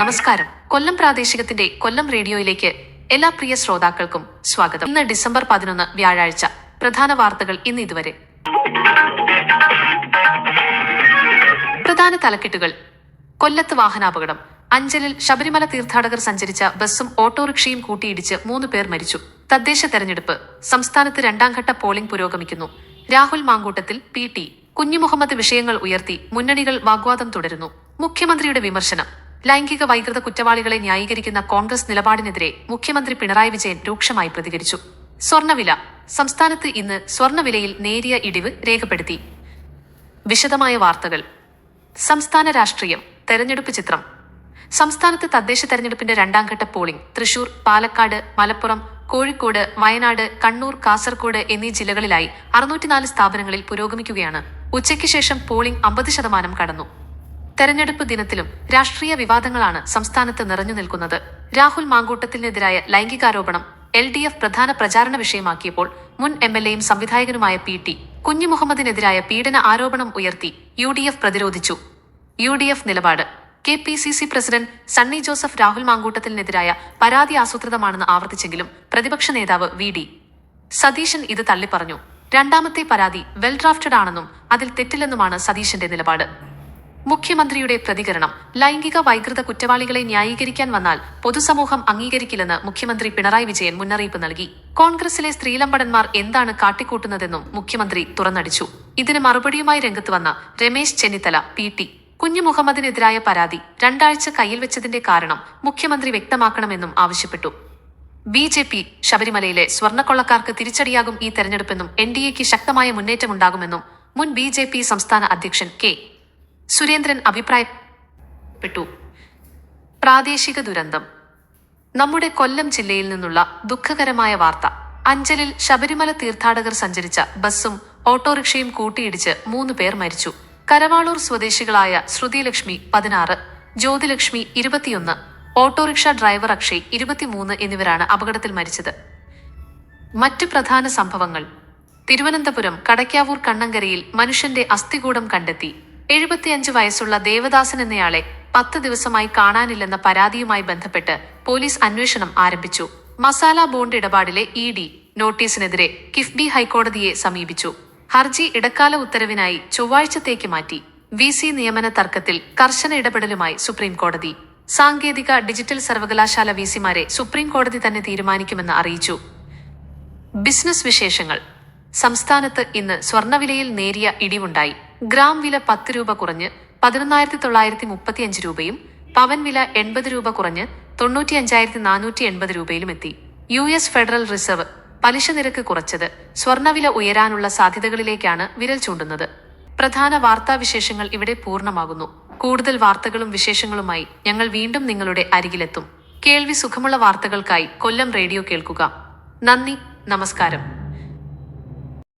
നമസ്കാരം. കൊല്ലം പ്രാദേശികത്തിന്റെ കൊല്ലം റേഡിയോയിലേക്ക് എല്ലാ പ്രിയ ശ്രോതാക്കൾക്കും സ്വാഗതം. ഇന്ന് ഡിസംബർ പതിനൊന്ന് വ്യാഴാഴ്ച. പ്രധാന വാർത്തകൾ ഇന്ന് ഇതുവരെ. പ്രധാന തലക്കെട്ടുകൾ. കൊല്ലത്ത് വാഹനാപകടം. അഞ്ചലിൽ ശബരിമല തീർത്ഥാടകർ സഞ്ചരിച്ച ബസ്സും ഓട്ടോറിക്ഷയും കൂട്ടിയിടിച്ച് മൂന്ന് പേർ മരിച്ചു. തദ്ദേശ തെരഞ്ഞെടുപ്പ്. സംസ്ഥാനത്ത് രണ്ടാം ഘട്ട പോളിംഗ് പുരോഗമിക്കുന്നു. Rahul Mankoottathil P T. Kunjumuhammad വിഷയങ്ങൾ ഉയർത്തി മുന്നണികൾ വാഗ്വാദം തുടരുന്നു. മുഖ്യമന്ത്രിയുടെ വിമർശനം. ലൈംഗിക വൈകൃത കുറ്റവാളികളെ ന്യായീകരിക്കുന്ന കോൺഗ്രസ് നിലപാടിനെതിരെ മുഖ്യമന്ത്രി പിണറായി വിജയൻ രൂക്ഷമായി പ്രതികരിച്ചു. സ്വർണവില. സംസ്ഥാനത്ത് ഇന്ന് സ്വർണവിലയിൽ നേരിയ ഇടിവ് രേഖപ്പെടുത്തി. വിശദമായ വാർത്തകൾ. സംസ്ഥാന രാഷ്ട്രീയം. തെരഞ്ഞെടുപ്പ് ചിത്രം. സംസ്ഥാനത്ത് തദ്ദേശ തെരഞ്ഞെടുപ്പിന്റെ രണ്ടാം ഘട്ട പോളിംഗ്. തൃശൂർ പാലക്കാട് മലപ്പുറം കോഴിക്കോട് വയനാട് കണ്ണൂർ കാസർഗോഡ് എന്നീ ജില്ലകളിലായി അറുന്നൂറ്റിനാല് സ്ഥാപനങ്ങളിൽ പുരോഗമിക്കുകയാണ്. ഉച്ചയ്ക്ക് ശേഷം പോളിംഗ് അമ്പത് ശതമാനം കടന്നു. തെരഞ്ഞെടുപ്പ് ദിനത്തിലും രാഷ്ട്രീയ വിവാദങ്ങളാണ് സംസ്ഥാനത്ത് നിറഞ്ഞു നിൽക്കുന്നത്. രാഹുൽ മാങ്കൂട്ടത്തിനെതിരായ ലൈംഗികാരോപണം എൽ ഡി എഫ് പ്രധാന പ്രചാരണ വിഷയമാക്കിയപ്പോൾ മുൻ എം എൽ എയും സംവിധായകനുമായ പി ടി കുഞ്ഞു മുഹമ്മദിനെതിരായ പീഡന ആരോപണം ഉയർത്തി യു ഡി എഫ് പ്രതിരോധിച്ചു. യു ഡി എഫ് നിലപാട്. K P C C president Sunny Joseph Rahul മാങ്കൂട്ടത്തിനെതിരായ പരാതി ആസൂത്രിതമാണെന്ന് ആവർത്തിച്ചെങ്കിലും പ്രതിപക്ഷ നേതാവ് വി ഡി സതീശൻ ഇത് തള്ളിപ്പറഞ്ഞു. രണ്ടാമത്തെ പരാതി വെൽ ഡ്രാഫ്റ്റഡ് ആണെന്നും അതിൽ തെറ്റില്ലെന്നുമാണ് സതീശന്റെ നിലപാട്. മുഖ്യമന്ത്രിയുടെ പ്രതികരണം. ലൈംഗിക വൈകൃത കുറ്റവാളികളെ ന്യായീകരിക്കാൻ വന്നാൽ പൊതുസമൂഹം അംഗീകരിക്കില്ലെന്ന് മുഖ്യമന്ത്രി പിണറായി വിജയൻ മുന്നറിയിപ്പ് നൽകി. കോൺഗ്രസിലെ സ്ത്രീലമ്പടന്മാർ എന്താണ് കാട്ടിക്കൂട്ടുന്നതെന്നും മുഖ്യമന്ത്രി തുറന്നടിച്ചു. ഇതിന് മറുപടിയുമായി രംഗത്ത് വന്ന രമേശ് ചെന്നിത്തല പി. ടി. കുഞ്ഞു മുഹമ്മദിനെതിരായ പരാതി രണ്ടാഴ്ച കയ്യിൽ വെച്ചതിന്റെ കാരണം മുഖ്യമന്ത്രി വ്യക്തമാക്കണമെന്നും ആവശ്യപ്പെട്ടു. ബി. ജെ. പി. ശബരിമലയിലെ സ്വർണക്കൊള്ളക്കാർക്ക് തിരിച്ചടിയാകും ഈ തെരഞ്ഞെടുപ്പെന്നും എൻ. ഡി. എക്ക് ശക്തമായ മുന്നേറ്റമുണ്ടാകുമെന്നും മുൻ ബി. ജെ. പി. സംസ്ഥാന അധ്യക്ഷൻ കെ. സുരേന്ദ്രൻ അഭിപ്രായപ്പെട്ടു. പ്രാദേശിക ദുരന്തം. നമ്മുടെ കൊല്ലം ജില്ലയിൽ നിന്നുള്ള ദുഃഖകരമായ വാർത്ത. അഞ്ചലിൽ ശബരിമല തീർത്ഥാടകർ സഞ്ചരിച്ച ബസ്സും ഓട്ടോറിക്ഷയും കൂട്ടിയിടിച്ച് മൂന്ന് പേർ മരിച്ചു. കരവാളൂർ സ്വദേശികളായ ശ്രുതിലക്ഷ്മി പതിനാറ് ജ്യോതിലക്ഷ്മി ഇരുപത്തിയൊന്ന് ഓട്ടോറിക്ഷ ഡ്രൈവർ അക്ഷയ് ഇരുപത്തിമൂന്ന് എന്നിവരാണ് അപകടത്തിൽ മരിച്ചത്. മറ്റ് പ്രധാന സംഭവങ്ങൾ. തിരുവനന്തപുരം കടയ്ക്കാവൂർ കണ്ണങ്കരയിൽ മനുഷ്യന്റെ അസ്ഥികൂടം കണ്ടെത്തി. എഴുപത്തിയഞ്ച് വയസ്സുള്ള ദേവദാസൻ എന്നയാളെ പത്ത് ദിവസമായി കാണാനില്ലെന്ന പരാതിയുമായി ബന്ധപ്പെട്ട് പോലീസ് അന്വേഷണം ആരംഭിച്ചു. മസാല ബോണ്ട് ഇടപാടിലെ ഇ ഡി നോട്ടീസിനെതിരെ കിഫ്ബി ഹൈക്കോടതിയെ സമീപിച്ചു. ഹർജി ഇടക്കാല ഉത്തരവിനായി ചൊവ്വാഴ്ചത്തേക്ക് മാറ്റി. വി സി നിയമന തർക്കത്തിൽ കർശന ഇടപെടലുമായി സുപ്രീംകോടതി. സാങ്കേതിക ഡിജിറ്റൽ സർവകലാശാല വി സിമാരെ സുപ്രീംകോടതി തന്നെ തീരുമാനിക്കുമെന്ന് അറിയിച്ചു. ബിസിനസ് വിശേഷങ്ങൾ. സംസ്ഥാനത്ത് ഇന്ന് സ്വർണവിലയിൽ നേരിയ ഇടിവുണ്ടായി. ഗ്രാം വില പത്ത് രൂപ കുറഞ്ഞ് പതിനൊന്നായിരത്തി തൊള്ളായിരത്തി മുപ്പത്തിയഞ്ച് രൂപയും പവൻ വില എൺപത് രൂപ കുറഞ്ഞ് തൊണ്ണൂറ്റി അഞ്ചായിരത്തി നാനൂറ്റി എൺപത് രൂപയിലും എത്തി. യു എസ് ഫെഡറൽ റിസർവ് പലിശ നിരക്ക് കുറച്ചത് സ്വർണവില ഉയരാനുള്ള സാധ്യതകളിലേക്കാണ് വിരൽ ചൂണ്ടുന്നത്. പ്രധാന വാർത്താവിശേഷങ്ങൾ ഇവിടെ പൂർണമാകുന്നു. കൂടുതൽ വാർത്തകളും വിശേഷങ്ങളുമായി ഞങ്ങൾ വീണ്ടും നിങ്ങളുടെ അരികിലെത്തും. കേൾവി സുഖമുള്ള വാർത്തകൾക്കായി കൊല്ലം റേഡിയോ കേൾക്കുക. നന്ദി നമസ്കാരം.